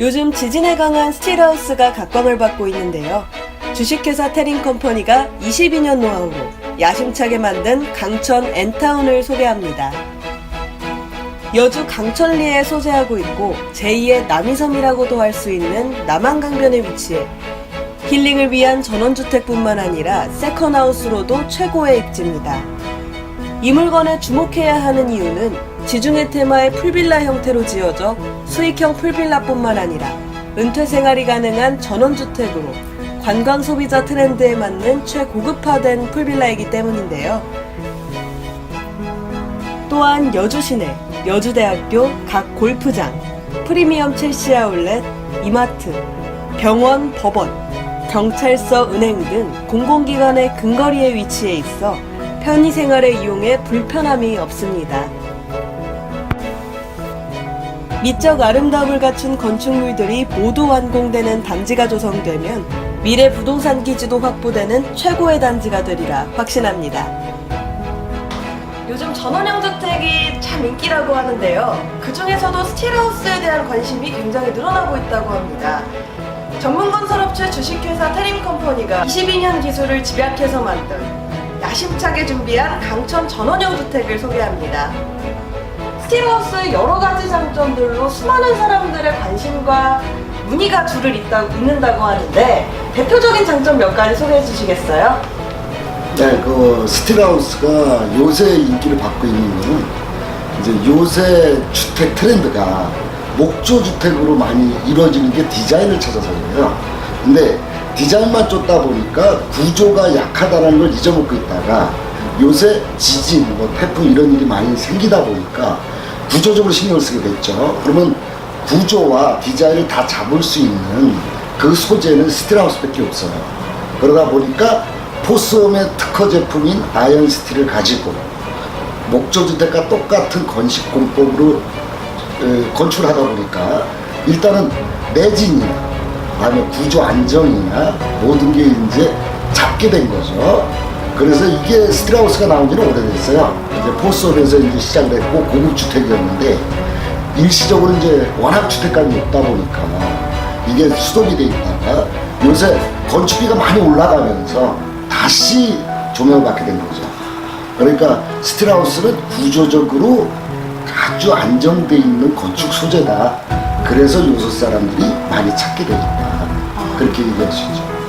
요즘 지진에 강한 스틸하우스가 각광을 받고 있는데요. 주식회사 테린컴퍼니가 22년 노하우로 야심차게 만든 강천 엔타운을 소개합니다. 여주 강천리에 소재하고 있고 제2의 남이섬이라고도 할 수 있는 남한강변에 위치해 힐링을 위한 전원주택뿐만 아니라 세컨하우스로도 최고의 입지입니다. 이 물건에 주목해야 하는 이유는 지중해 테마의 풀빌라 형태로 지어져 수익형 풀빌라뿐만 아니라 은퇴 생활이 가능한 전원주택으로 관광 소비자 트렌드에 맞는 최고급화된 풀빌라이기 때문인데요. 또한 여주 시내, 여주대학교 각 골프장, 프리미엄 첼시 아울렛, 이마트, 병원, 법원, 경찰서, 은행 등 공공기관의 근거리에 위치해 있어 편의 생활에 이용해 불편함이 없습니다. 미적 아름다움을 갖춘 건축물들이 모두 완공되는 단지가 조성되면 미래 부동산 기지도 확보되는 최고의 단지가 되리라 확신합니다. 요즘 전원형 주택이 참 인기라고 하는데요. 그 중에서도 스틸하우스에 대한 관심이 굉장히 늘어나고 있다고 합니다. 전문 건설업체 주식회사 테림컴퍼니가 22년 기술을 집약해서 만든 야심차게 준비한 강천 전원형 주택을 소개합니다. 스틸하우스의 여러 가지 장점들로 수많은 사람들의 관심과 문의가 줄을 잇다, 잇는다고 하는데 대표적인 장점 몇 가지 소개해 주시겠어요? 네, 그 스틸하우스가 요새 인기를 받고 있는 거는 이제 요새 주택 트렌드가 목조 주택으로 많이 이루어지는 게 디자인을 찾아서예요. 근데 디자인만 쫓다 보니까 구조가 약하다는 걸 잊어먹고 있다가 요새 지진, 뭐 태풍 이런 일이 많이 생기다 보니까 구조적으로 신경을 쓰게 됐죠. 그러면 구조와 디자인을 다 잡을 수 있는 그 소재는 스틸하우스밖에 없어요. 그러다 보니까 포스홈의 특허 제품인 아이언 스틸을 가지고 목조주택과 똑같은 건식 공법으로 에, 건축하다 보니까 일단은 매진이나 다음에 구조 안정이나 모든 게 이제 잡게 된 거죠. 그래서 이게 스틸하우스가 나온 지는 오래됐어요. 이제 포스홈에서 이제 시작됐고 고급 주택이었는데 일시적으로 이제 워낙 주택감이 없다 보니까 이게 수독이 돼 있다가 요새 건축비가 많이 올라가면서 다시 조명을 받게 된 거죠. 그러니까 스틸하우스는 구조적으로 아주 안정돼 있는 건축 소재다. 그래서 요새 사람들이 많이 찾게 되겠다. 그렇게 얘기할 수 있죠.